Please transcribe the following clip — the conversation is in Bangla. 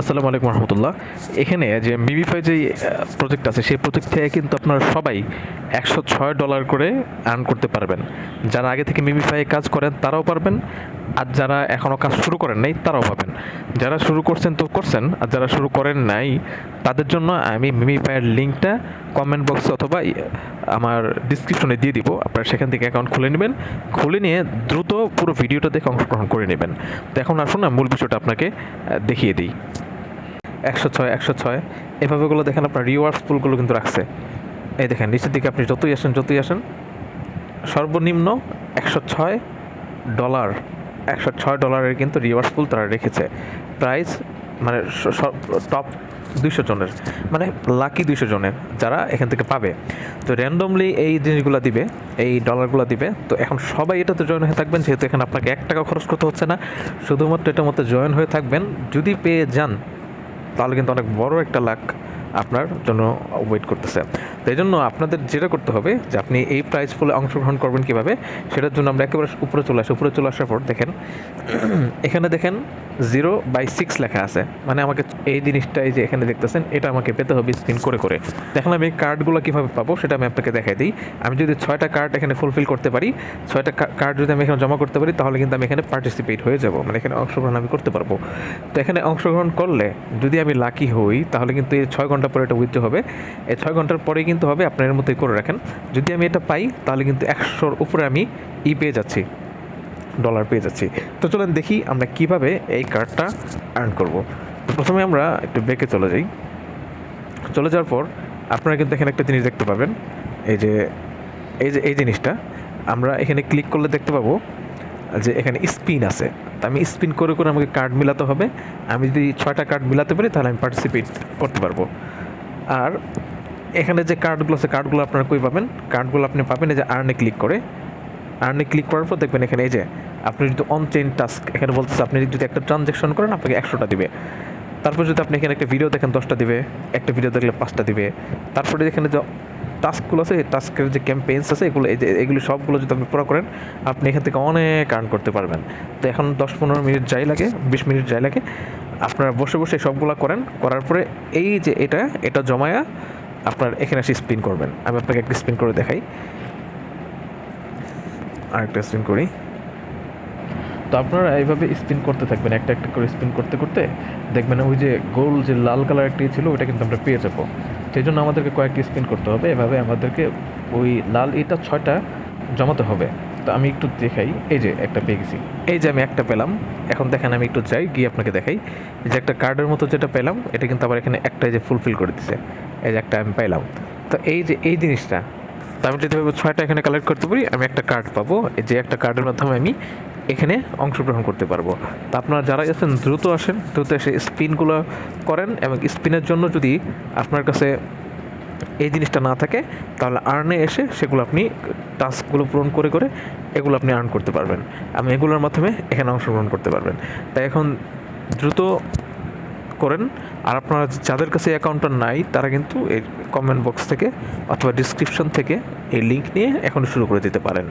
আসসালামু আলাইকুম রহমতুল্লাহ। এখানে যে মিবিফাই যে প্রজেক্ট আছে, সেই প্রজেক্ট থেকে কিন্তু আপনারা সবাই একশো ছয় ডলার করে আর্ন করতে পারবেন। যারা আগে থেকে মিমিফাই কাজ করেন, তারাও পারবেন। আর যারা এখনও কাজ শুরু করেন নাই, তারাও পাবেন। যারা শুরু করছেন তো করছেন, আর যারা শুরু করেন নাই, তাদের জন্য আমি মিমিফাইয়ের লিঙ্কটা কমেন্ট বক্সে অথবা আমার ডিসক্রিপশনে দিয়ে দিব। আপনারা সেখান থেকে অ্যাকাউন্ট খুলে নেবেন। খুলে নিয়ে দ্রুত পুরো ভিডিওটা দেখে অংশগ্রহণ করে নেবেন। তো এখন আসুন না, মূল বিষয়টা আপনাকে দেখিয়ে দিই। একশো ছয় একশো ছয়। এভাবেগুলো দেখেন আপনার রিওয়ার্ডস পুলগুলো কিন্তু রাখছে। এই দেখেন, নিচের দিকে আপনি যতই আসেন যতই আসেন, সর্বনিম্ন একশো ছয় ডলার একশো ছয় ডলারের কিন্তু রিওয়ার্ডস পুল তারা রেখেছে। প্রাইস মানে টপ দুইশো জনের মানে লাকি দুইশো জনের যারা এখান থেকে পাবে। তো র্যান্ডমলি এই জিনিসগুলো দিবে, এই ডলারগুলো দিবে। তো এখন সবাই এটাতে জয়েন হয়ে থাকবেন, যেহেতু এখানে আপনাকে এক টাকা খরচ করতে হচ্ছে না। শুধুমাত্র এটার মধ্যে জয়েন হয়ে থাকবেন, যদি পেয়ে যান তাহলে কিন্তু অনেক বড় একটা লাক আপনার জন্য ওয়েট করতেছে। তো এই জন্য আপনাদের যেটা করতে হবে যে আপনি এই প্রাইজ ফুলে অংশগ্রহণ করবেন কীভাবে, সেটার জন্য আমরা একেবারে উপরে চলে আসি। উপরে চলে আসার পর দেখেন, এখানে দেখেন জিরো বাই সিক্স লেখা আছে। মানে আমাকে এই জিনিসটা এই যে এখানে দেখতেছেন, এটা আমাকে পেতে হবে স্পিন করে করে। দেখেন আমি কার্ডগুলো কীভাবে পাবো সেটা আমি আপনাকে দেখাই দিই। আমি যদি ছয়টা কার্ড এখানে ফুলফিল করতে পারি, ছয়টা কার্ড যদি আমি এখানে জমা করতে পারি, তাহলে কিন্তু আমি এখানে পার্টিসিপেট হয়ে যাব। মানে এখানে অংশগ্রহণ আমি করতে পারব। তো এখানে অংশগ্রহণ করলে যদি আমি লাকি হই, তাহলে কিন্তু এই ছয় ঘণ্টা পরে এটা উইথড্র হবে। এই ছয় ঘণ্টার পরে কিন্তু হবে, আপনার মতোই করে রাখেন। যদি আমি এটা পাই, তাহলে কিন্তু একশোর উপরে আমি ই পেয়ে যাচ্ছি ডলার পেয়ে যাচ্ছি। তো চলেন দেখি আমরা কীভাবে এই কার্ডটা আর্ন করব। তো প্রথমে আমরা একটু ব্যাকে চলে যাই। চলে যাওয়ার পর আপনারা কিন্তু এখানে একটা জিনিস দেখতে পাবেন। এই যে এই যে, এই জিনিসটা, আমরা এখানে ক্লিক করলে দেখতে পাবো যে এখানে স্পিন আছে। তো আমি স্পিন করে করে আমাকে কার্ড মিলাতে হবে। আমি যদি ছয়টা কার্ড মিলাতে পারি, তাহলে আমি পার্টিসিপেট করতে পারব। আর এখানে যে কার্ডগুলো আছে কার্ডগুলো আপনারা কই পাবেন? কার্ডগুলো আপনি পাবেন এই যে আর্নে ক্লিক করে। আর্নে ক্লিক করার পর দেখবেন এখানে এই যে আপনি যদি অন চেইন টাস্ক এখানে বলতেছে আপনি যদি একটা ট্রানজ্যাকশন করেন, আপনাকে একশোটা দিবে। তারপর যদি আপনি এখানে একটা ভিডিও দেখেন, দশটা দিবে। একটা ভিডিও দেখলে পাঁচটা দিবে। তারপরে এখানে যে টাস্কগুলো আছে টাস্কের যে ক্যাম্পেইনস আছে, এগুলো, এই যে, এগুলো সবগুলো যদি আপনি পুরো করেন, আপনি এখান থেকে অনেক আর্ন করতে পারবেন। তো এখন দশ পনেরো মিনিট যাই লাগে, বিশ মিনিট যাই লাগে। আপনারা বসে বসে সবগুলো করেন। করার পরে এই যে এটা এটা জমায়া আপনার এখানে এসে স্পিন করবেন। আমি আপনাকে একটা স্পিন করে দেখাই। আরেকটা স্পিন করি। তো আপনারা এইভাবে স্পিন করতে থাকবেন, একটা একটা করে স্পিন করতে করতে। দেখবেন ওই যে গোল যে লাল কালার একটি ছিল ওটা কিন্তু আমরা পেয়ে যাব। সেই জন্য আমাদেরকে কয়েকটি স্পিন করতে হবে। এভাবে আমাদেরকে ওই লাল এটা ছয়টা জমাতে হবে। তো আমি একটু দেখাই। এই যে একটা পেয়ে গেছি। এই যে আমি একটা পেলাম। এখন দেখেন আমি একটু যাই, গিয়ে আপনাকে দেখাই। এই যে একটা কার্ডের মতো যেটা পেলাম, এটা কিন্তু আবার এখানে একটা যে ফুলফিল করে দিছে। এই যে একটা আমি পেলাম। তো এই যে, এই জিনিসটা, তো আমি যদি ভাবে ছয়টা এখানে কালেক্ট করতে পারি, আমি একটা কার্ড পাবো। এই যে একটা কার্ডের মাধ্যমে আমি এখানে অংশগ্রহণ করতে পারব। তো আপনারা যারা আছেন, দ্রুত আসেন। দ্রুত এসে স্পিনগুলো করেন এবং স্পিনের জন্য যদি আপনার কাছে এই জিনিসটা না থাকে, তাহলে আর্নে এসে সেগুলো আপনি টাস্কগুলো পূরণ করে করে এগুলো আপনি আর্ন করতে পারবেন। আমি এগুলোর মাধ্যমে এখানে অংশগ্রহণ করতে পারবেন। তাই এখন দ্রুত করেন। আর আপনারা যাদের কাছে অ্যাকাউন্টটা নাই, তারা কিন্তু এই কমেন্ট বক্স থেকে অথবা ডিসক্রিপশন থেকে এই লিঙ্ক নিয়ে এখন শুরু করে দিতে পারেন।